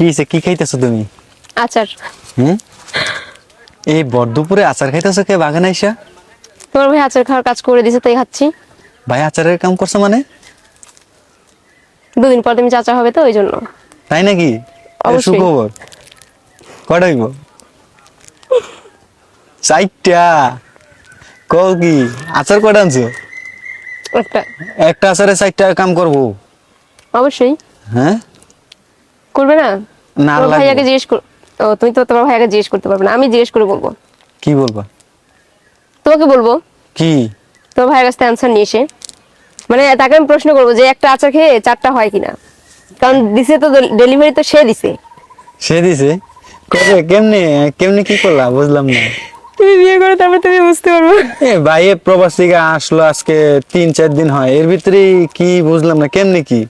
কি হইছে? কি খাইতেছো তুমি? আচার। হুম? এই বর দুপুরে আচার খাইতেছো কে বাগানে আইসা? তোমার ভাই আচার খাওয়ার কাজ করে দিছে তাই খাচ্ছি। ভাই আচারের কাম করছ মানে? দুদিন পর তুমি চাচা হবে তো ওই জন্য। তাই নাকি? অবশ্যই। সুখবর। কটা হইব? চারটা। কও কি? আচার কটা আনছো? একটা। একটা আচারে চারটা কাম করব। অবশ্যই। হ্যাঁ? করবে না? না। ভাইয়াকে জিজ্ঞেস ও তুমি তো তোমার ভাইয়াকে জিজ্ঞেস করতে পারবে না। আমি জিজ্ঞেস করে বলব। কি বলবা? তোমাকে বলব। কি? তোমার ভাইয়ের কাছ অ্যান্সার নিয়ে এসে। মানে তাকে আমি প্রশ্ন করব যে একটা আচার খেয়ে চারটা হয় কিনা। কারণ দিছে তো ডেলিভারি তো সে দিছে। সে দিছে? কবে? কেমনে? কেমনে কি করলা? বুঝলাম না। তুমি বিয়ে করে তারপর তুমি বুঝতে পারবে। এ ভাই এ আসলো আজকে তিন চার দিন হয়। এর ভিতরে কি বুঝলাম না। কেমনে কি?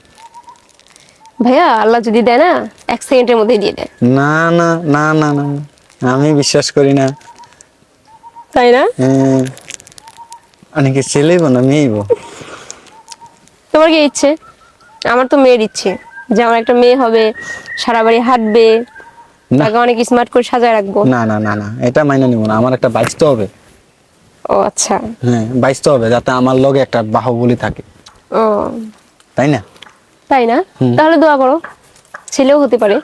ভাইয়া আল্লাহ যদি দেয় না এক সেকেন্ডের মধ্যে দিয়ে দেয়। না না না না না। আমি বিশ্বাস করি না। তাই না? হ্যাঁ। অনেকে ছেলেইব না মেয়েইব তোমার কি ইচ্ছে? আমার তো মেয়ের ইচ্ছে। যে আমার একটা মেয়ে হবে সারা বাড়ি হাঁটবে তাকে অনেক স্মার্ট করে সাজায় রাখব। না না না না এটা মাইনে নিব না। আমার একটা বাইসতে হবে। ও আচ্ছা। হ্যাঁ বাইসতে হবে যাতে আমার লগে একটা বাহুবলি থাকে। ও। তাই না? তাই না? তাহলে দোয়া করো ছেলেও হতে পারে।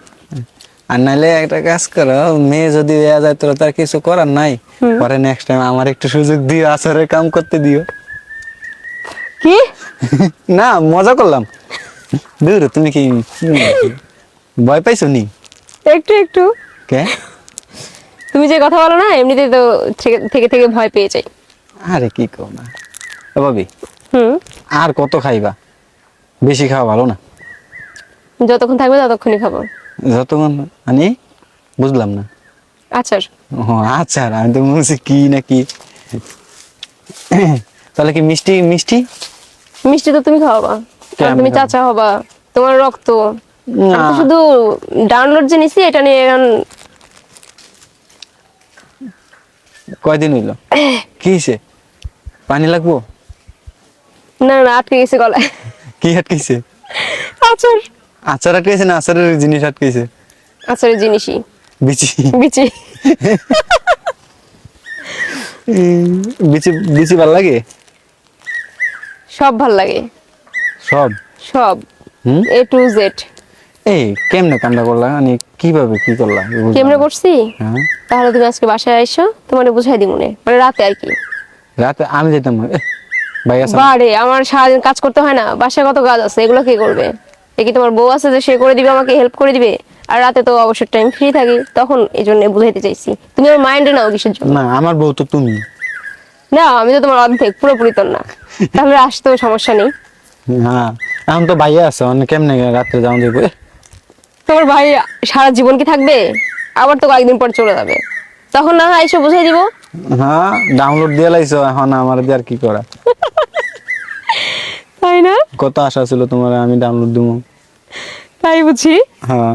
আর নাইলে একটা কাজ করো মেয়ে যদি দেওয়া যায় তোর তার কিছু করার নাই পরে নেক্সট টাইম আমার একটু সুযোগ দিও আসরের কাম করতে দিও। কি? না মজা করলাম। দূর তুমি কি ভয় পাইছো নি? একটু একটু। কে? তুমি যে কথা বলো না এমনিতে তো থেকে থেকে থেকে ভয় পেয়ে যাই। আরে কি কো না। ভাবি হুম। আর কত খাইবা? বেশি খাওয়া ভালো না। যতক্ষণ থাকবে ততক্ষণই খাব। যতক্ষণ মানে বুঝলাম না। আচার। ও আচ্ছা আমি তো বলছি কি না কি। তাহলে কি মিষ্টি মিষ্টি? মিষ্টি তো তুমি খাওয়াবা। তুমি চাচা হবা তোমার রক্ত। আমি না শুধু ডাউনলোড যে নিছি এটা নিয়ে এখন কয়দিন হইল? কি হয়েছে পানি লাগবো? না না আটকে গেছে গলায়। কি আটকেছে আচার। আচার আটকেছে না আচারের জিনিস আটকেছে আচারের জিনিসই। বিচি। বিচি। বিচি বিচি ভালো লাগে? সব ভালো লাগে। সব? সব। A to Z. এই কেমনে কামটা করলা? মানে কীভাবে কি করলা? কেমনে করছি? হ্যাঁ। তাহলে তুমি আজকে বাসায় আইসো তোমার বুঝাই দিব মনে মানে রাতে আর কি। রাতে আমি যেতাম আসা বারে আমার সারাদিন কাজ করতে হয় না বাসায় কত কাজ আছে এগুলো কে করবে? এ কি তোমার বউ আছে যে সে করে দিবে আমাকে হেল্প করে দিবে? আর রাতে তো অবসর টাইম ফ্রি থাকি তখন এই জন্য বুঝাইতে চাইছি। তুমি আমার মাইন্ডে নাও কিসের জন্য? না আমার বউ তো তুমি। না আমি তো তোমার অর্ধেক পুরোপুরি তোর না। তাহলে আসতেও সমস্যা নেই। হ্যাঁ এখন তো ভাইয়া আছে মানে কেমনে রাত্রে যাওয়া যাব তোমার ভাই সারা জীবন কি থাকবে? আবার তো কয়েকদিন পর চলে যাবে। তখন না হয় এসে বুঝাই দিব হ্যাঁ ডাউনলোড দিয়ে লাইছো এখন আমার দিয়ে আর কি করা? তাই না? কত আশা ছিল তোমার আমি ডাউনলোড দিব তাই বুঝি? হ্যাঁ।